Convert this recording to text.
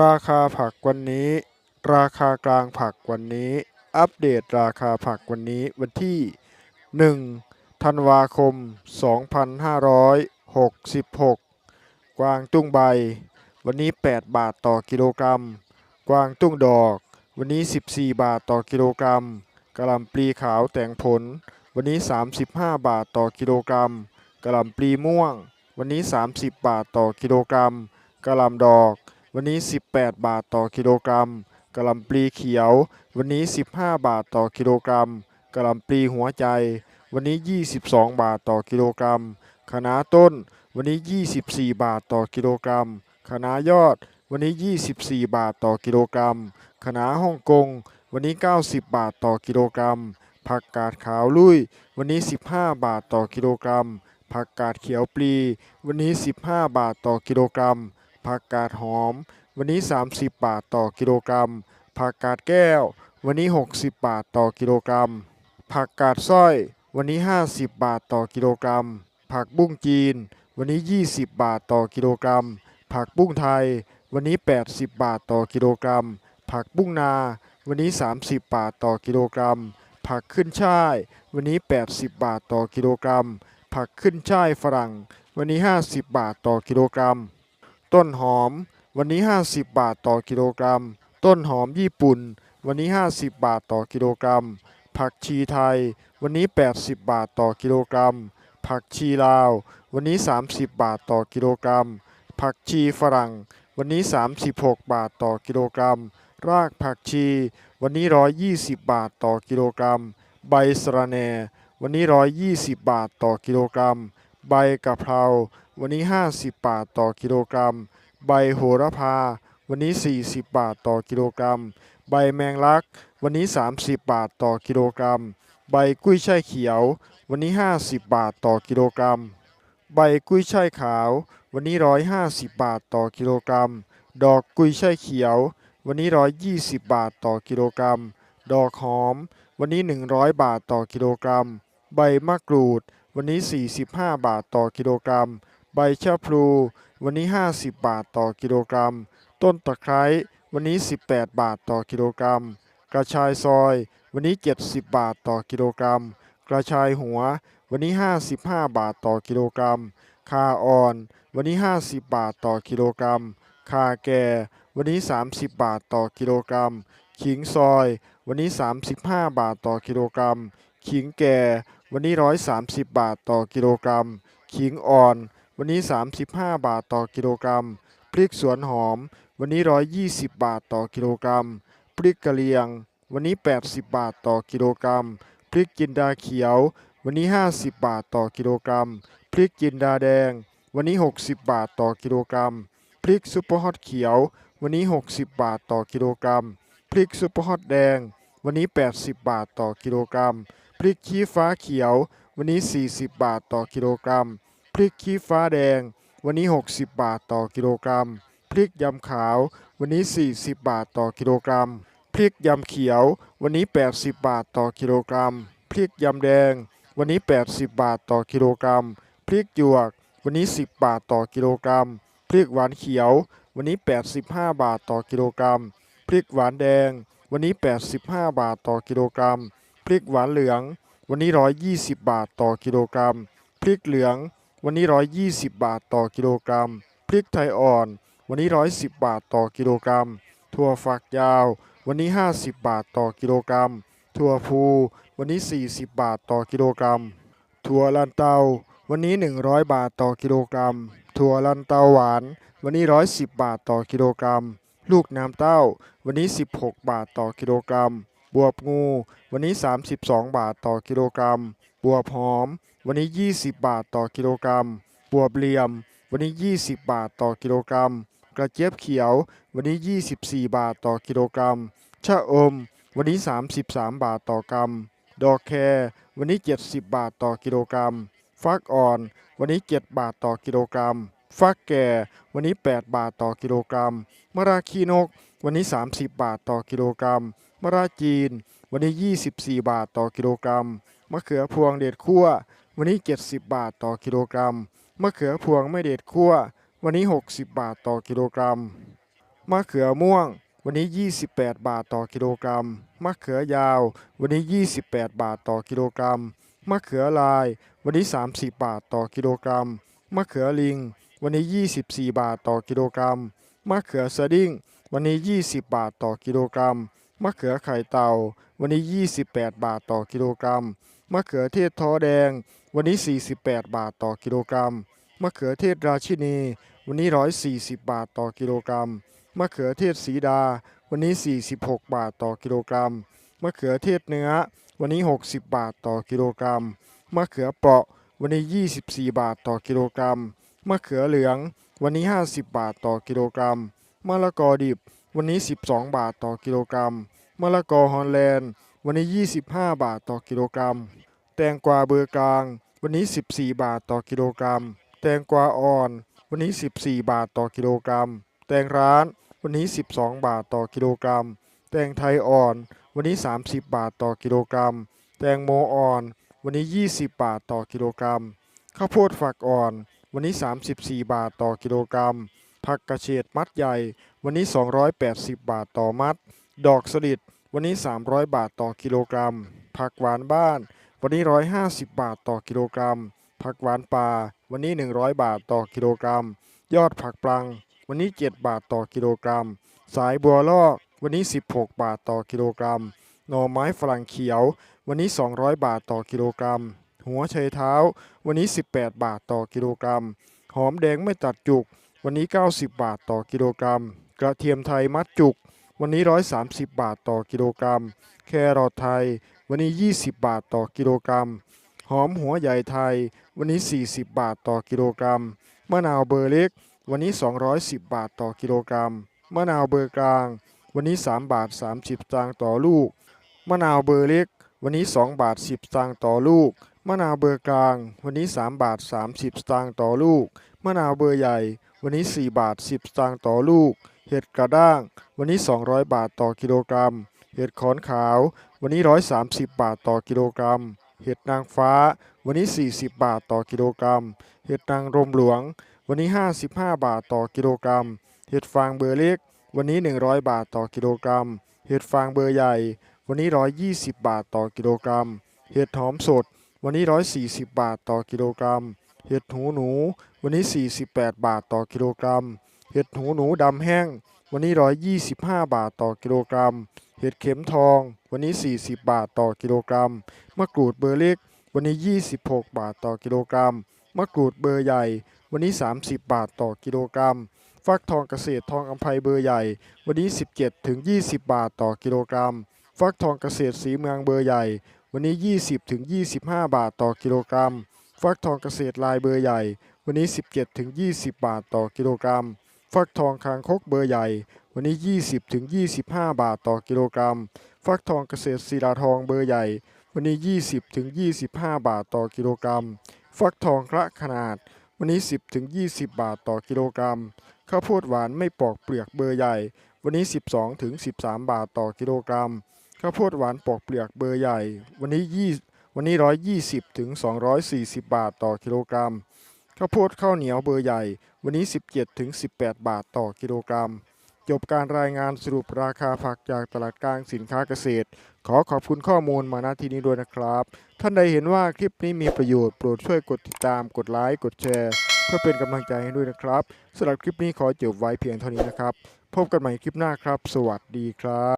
ราคาผักวันนี้ ราคากลางผักวันนี้ อัปเดตราคาผักวันนี้วันที่ 1 ธันวาคม 2566 กวางตุ้งใบ วันนี้ 8 บาทต่อกิโลกรัม กวางตุ้งดอก วันนี้ 14 บาทต่อกิโลกรัมกะหล่ำปลีขาวแต่งผล วันนี้ 35 บาทต่อกิโลกรัมกะหล่ำปลีม่วง วันนี้ 30 บาทต่อกิโลกรัมกะหล่ำดอก วันนี้ 18 บาทต่อกิโลกรัมกะหล่ำปลีเขียว วันนี้ 15 บาทต่อกิโลกรัมกะหล่ำปลีหัวใจ วันนี้ 22 บาทต่อกิโลกรัมคะน้าต้น วันนี้ 24 บาทต่อกิโลกรัมคะน้ายอด วันนี้ 24 บาทต่อกิโลกรัมคะน้าฮ่องกง วันนี้ 90 บาทต่อกิโลกรัม ผักกาดขาวลุย วันนี้ 15 บาทต่อกิโลกรัม ผักกาดเขียวปลี วันนี้ 15 บาทต่อกิโลกรัม ผักกาดหอม วันนี้ 30 บาทต่อกิโลกรัม ผักกาดแก้ว วันนี้ 60 บาทต่อกิโลกรัม ผักกาดสร้อย วันนี้ 50 บาทต่อกิโลกรัม ผักบุ้งจีน วันนี้ 20 บาทต่อกิโลกรัม ผักบุ้งไทย วันนี้ 80 บาทต่อกิโลกรัม ผักบุ้งนา วันนี้ 30 บาทต่อกิโลกรัม ผักขึ้นช่าย วันนี้ 80 บาทต่อกิโลกรัม ผักขึ้นช่ายฝรั่งวันนี้ 50 บาทต่อกิโลกรัม ต้นหอมวันนี้ 50 บาทต่อกิโลกรัม ต้นหอมญี่ปุ่น วันนี้ 50 บาทต่อกิโลกรัม ผักชีไทย วันนี้ 80 บาทต่อกิโลกรัม ผักชีลาว วันนี้ 30 บาทต่อกิโลกรัม ผักชีฝรั่ง วันนี้ 36 บาทต่อกิโลกรัม รากผักชี วันนี้ 120 บาทต่อกิโลกรัม ใบสะระแหน่ วันนี้ 120 บาทต่อกิโลกรัม ใบกะเพรา วันนี้ 50 บาทต่อกิโลกรัม ใบโหระพา วันนี้ 40 บาทต่อกิโลกรัม ใบแมงลัก วันนี้ 30 บาทต่อกิโลกรัม ใบกุ้ยช่ายเขียว วันนี้ 50 บาทต่อกิโลกรัม ใบกุ้ยช่ายขาว วันนี้ 150 บาทต่อกิโลกรัม ดอกกุ้ยช่ายเขียว วันนี้ 120 บาทต่อกิโลกรัม ดอกหอม วันนี้ 100 บาทต่อกิโลกรัม ใบมะกรูด วันนี้ 45 บาทต่อกิโลกรัม ใบชะพลู วันนี้ 50 บาทต่อกิโลกรัม ต้นตะไคร้วันนี้ 18 บาทต่อกิโลกรัม กระชายซอย วันนี้ 70 บาทต่อกิโลกรัม กระชายหัว วันนี้ 55 บาทต่อกิโลกรัมคาอ่อน วันนี้ 50 บาทต่อกิโลกรัมคาแก่ วันนี้ 30 บาทต่อกิโลกรัม ขิงซอย วันนี้ 35 บาทต่อกิโลกรัม ขิงแก่ วันนี้ 130 บาทต่อกิโลกรัม ขิงอ่อน วันนี้ 35 บาทต่อกิโลกรัม พริกสวนหอม วันนี้ 120 บาทต่อกิโลกรัม พริกกะเหรี่ยง วันนี้ 80 บาทต่อกิโลกรัม พริกจินดาเขียว วันนี้ 50 บาทต่อกิโลกรัม พริกจินดาแดง วันนี้ 60 บาทต่อกิโลกรัม พริกซุปเปอร์ฮอตเขียว วันนี้ 60 บาทต่อกิโลกรัม พริกซุปเปอร์ฮอตแดง วันนี้ 80 บาทต่อกิโลกรัม พริกชี้ฟ้าเขียว วันนี้ 40 บาทต่อกิโลกรัม พริกชี้ฟ้าแดง วันนี้ 60 บาทต่อกิโลกรัม พริกยำขาว วันนี้ 40 บาทต่อกิโลกรัม พริกยำเขียว วันนี้ 80 บาทต่อกิโลกรัม พริกยำแดง วันนี้ 80 บาทต่อกิโลกรัม พริกหยวก วันนี้ 10 บาทต่อกิโลกรัม พริกหวานเขียว วันนี้ 85 บาทต่อกิโลกรัม พริกหวานแดง วันนี้ 85 บาทต่อกิโลกรัม พริกหวานเหลือง วันนี้ 120 บาทต่อกิโลกรัม พริกเหลือง วันนี้ 120 บาทต่อกิโลกรัม พริกไทยอ่อน วันนี้ 110 บาทต่อกิโลกรัม ถั่วฝักยาว วันนี้ 50 บาทต่อกิโลกรัม ถั่วพูวันนี้ 40 บาทต่อกิโลกรัม ถั่วลันเตา วันนี้ 100 บาทต่อกิโลกรัม ถั่วลันเตาหวาน วันนี้ 110 บาทต่อกิโลกรัม ลูกน้ำเต้า วันนี้ 16 บาทต่อกิโลกรัม บวบงู วันนี้ 32 บาทต่อกิโลกรัม บวบหอม วันนี้ 20 บาทต่อกิโลกรัมบวบเหลี่ยม วันนี้ 20 บาทต่อกิโลกรัม กระเจี๊ยบเขียว วันนี้ 24 บาทต่อกิโลกรัม ชะอม วันนี้ 33 บาทต่อกรัม ดอกแครวันนี้ 70 บาทต่อกิโลกรัม ฟักอ่อน วันนี้ 7 บาทต่อกิโลกรัม ฟักแก่ วันนี้ 8 บาทต่อกิโลกรัม มะระขีนก วันนี้ 30 บาทต่อกิโลกรัม มะระจีน วันนี้ 24 บาทต่อกิโลกรัม มะเขือพวงเด็ดคั่ว วันนี้ 70 บาทต่อกิโลกรัม มะเขือพวงไม่เด็ดคั่ววันนี้ 60 บาทต่อกิโลกรัม มะเขือม่วง วันนี้ 28 บาทต่อกิโลกรัม มะเขือยาว วันนี้ 28 บาทต่อกิโลกรัม มะเขือลาย วันนี้ 30 บาทต่อกิโลกรัม มะเขือลิง วันนี้ 24 บาทต่อกิโลกรัม มะเขือสดิ้ง วันนี้ 20 บาทต่อกิโลกรัม มะเขือไข่เต่า วันนี้ 28 บาทต่อกิโลกรัม มะเขือเทศท้อแดง วันนี้ 48 บาทต่อกิโลกรัม มะเขือเทศราชินี วันนี้ 140 บาทต่อกิโลกรัม มะเขือเทศสีดา วันนี้ 46 บาทต่อกิโลกรัม มะเขือเทศเนื้อ วันนี้ 60 บาทต่อกิโลกรัม มะเขือเปราะ วันนี้ 24 บาทต่อกิโลกรัม มะเขือเหลือง วันนี้ 50 บาทต่อกิโลกรัม มะละกอดิบ วันนี้ 12 บาทต่อกิโลกรัม มะละกอฮอลแลนด์ วันนี้ 25 บาทต่อกิโลกรัม แตงกวาเบอร์กลาง วันนี้ 14 บาทต่อกิโลกรัม แตงกวาอ่อน วันนี้ 14 บาทต่อกิโลกรัม แตงร้าน วันนี้ 12 บาทต่อกิโลกรัม แตงไทยอ่อน วันนี้ 30 บาทต่อกิโลกรัม แตงโมอ่อน วันนี้ 20 บาทต่อกิโลกรัม ข้าวโพดฝักอ่อน วันนี้ 34 บาทต่อกิโลกรัม ผักกระเฉดมัดใหญ่ วันนี้ 280 บาทต่อมัด ดอกสลิด วันนี้ 300 บาทต่อกิโลกรัม ผักหวานบ้าน วันนี้ 150 บาทต่อกิโลกรัม ผักหวานป่า วันนี้ 100 บาทต่อกิโลกรัม ยอดผักปลัง วันนี้ 7 บาทต่อกิโลกรัม สายบัวลอก วันนี้ 16 บาทต่อกิโลกรัม หน่อไม้ฝรั่งเขียว วันนี้ 200 บาทต่อกิโลกรัม หัวไชเท้า วันนี้ 18 บาทต่อกิโลกรัม หอมแดงไม่ตัดจุก วันนี้ 90 บาทต่อกิโลกรัม กระเทียมไทยมัดจุก วันนี้ 130 บาทต่อกิโลกรัม แครอทไทย วันนี้ 20 บาทต่อกิโลกรัม หอมหัวใหญ่ไทย วันนี้ 40 บาทต่อกิโลกรัม มะนาวเบอร์เล็ก วันนี้ 210 บาทต่อกิโลกรัม มะนาวเบอร์กลาง วันนี้ 3 บาท 30สตางค์ต่อลูก มะนาวเบอร์เล็ก วันนี้ 2 บาท 10สตางค์ต่อลูก มะนาวเบอร์กลาง วันนี้ 3 บาท 30สตางค์ต่อลูก มะนาวเบอร์ใหญ่ วันนี้ 4 บาท 10สตางค์ต่อลูก เห็ดกระด้าง วันนี้ 200 บาทต่อกิโลกรัม เห็ดขอนขาว วันนี้ 130 บาทต่อกิโลกรัม เห็ดนางฟ้า วันนี้ 40 บาทต่อกิโลกรัม เห็ดนางรมหลวง วันนี้ 55 บาทต่อกิโลกรัม เห็ดฟางเบอร์เล็ก วันนี้ 100 บาทต่อกิโลกรัม เห็ดฟางเบอร์ใหญ่ วันนี้ 120 บาทต่อกิโลกรัม เห็ดหอมสด วันนี้ 140 บาทต่อกิโลกรัม เห็ดหูหนู วันนี้ 48 บาทต่อกิโลกรัม เห็ดหูหนูดำแห้ง วันนี้ 125 บาทต่อกิโลกรัม เห็ดเข็มทอง วันนี้ 40 บาทต่อกิโลกรัม มะกรูดเบอร์เล็ก วันนี้ 26 บาทต่อกิโลกรัม มะกรูดเบอร์ใหญ่ วันนี้ 30 บาทต่อกิโลกรัม ฟักทองเกษตรทองอัมภัยเบอร์ใหญ่ วันนี้ 17ถึง20 บาทต่อกิโลกรัม ฟักทองเกษตรสีเมืองเบอร์ใหญ่ วันนี้ 20ถึง25 บาทต่อกิโลกรัม ฟักทองเกษตรลายเบอร์ใหญ่ วันนี้ 17ถึง20 บาทต่อกิโลกรัม ฟักทองคางคกเบอร์ใหญ่ วันนี้ 20ถึง25 บาทต่อกิโลกรัม ฟักทองเกษตรศิลาทองเบอร์ใหญ่ วันนี้ 20ถึง25 บาทต่อกิโลกรัม ฟักทองคละขนาด วันนี้ 10ถึง20 บาทต่อกิโลกรัม ข้าวโพดหวานไม่ปอกเปลือกเบอร์ใหญ่ วันนี้ 12ถึง13 บาทต่อกิโลกรัม ข้าวโพดหวานปอกเปลือกเบอร์ใหญ่ วันนี้ 20วันนี้ 120ถึง240 บาทต่อกิโลกรัม ข้าวโพดข้าวเหนียวเบอร์ใหญ่ วันนี้ 17-18 บาทต่อกิโลกรัม จบการรายงานสรุปราคาผักจากตลาดกลางสินค้าเกษตร ขอขอบคุณข้อมูลมาณที่นี้ด้วยนะครับ ท่านใดเห็นว่าคลิปนี้มีประโยชน์โปรดช่วยกดติดตามกดไลค์กดแชร์ เพื่อเป็นกำลังใจให้ด้วยนะครับสำหรับคลิปนี้ขอจบไว้เพียงเท่านี้นะครับ พบกันใหม่คลิปหน้าครับ สวัสดีครับ